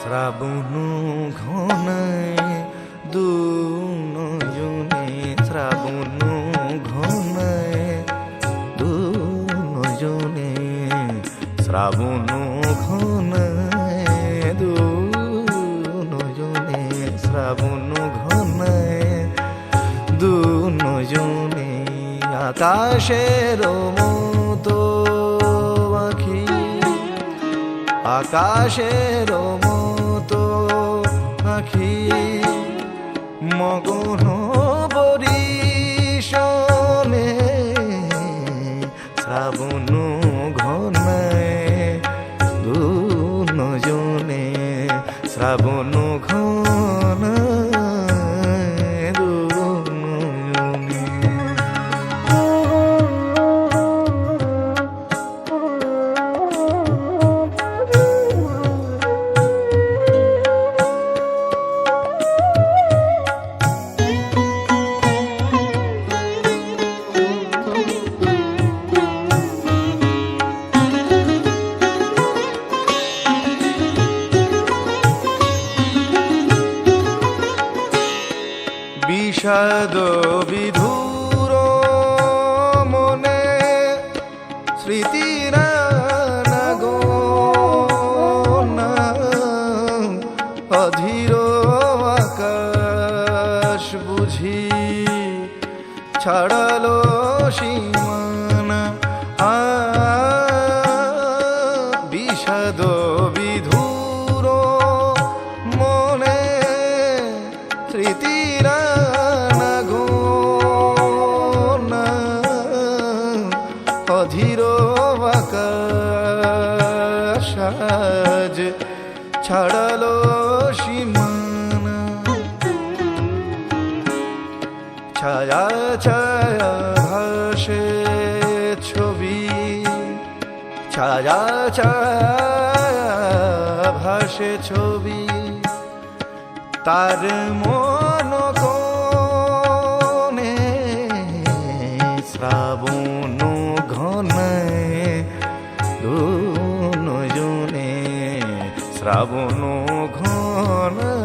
শ্রাবণ ঘনায় দু নয়নে শ্রাবণ ঘনায় দু নয়নে শ্রাবণ ঘনায় দু নয়নে শ্রাবণ ঘনায় দু নয়নে আকাশের মতো আকাশের মতো আখি মগন বরিশনে শ্রাবণ দু নজনে শ্রাবণ বিষাদ বিধুর মনে স্মৃতির অধীর আকাশ বুঝি ছাড়ালো সীমানা। আ বিষাদ বিধুর মনে স্মৃতির অধীর সাজ ছাড়ালো সীমান। ছায়া ছায়া ভাসে ছবি। ছায়া ছায়া ভাসে ছবি। তার মন কনে শ্রাবণ ঘনে ঘনায় দুজনে শ্রাবণ ঘনায়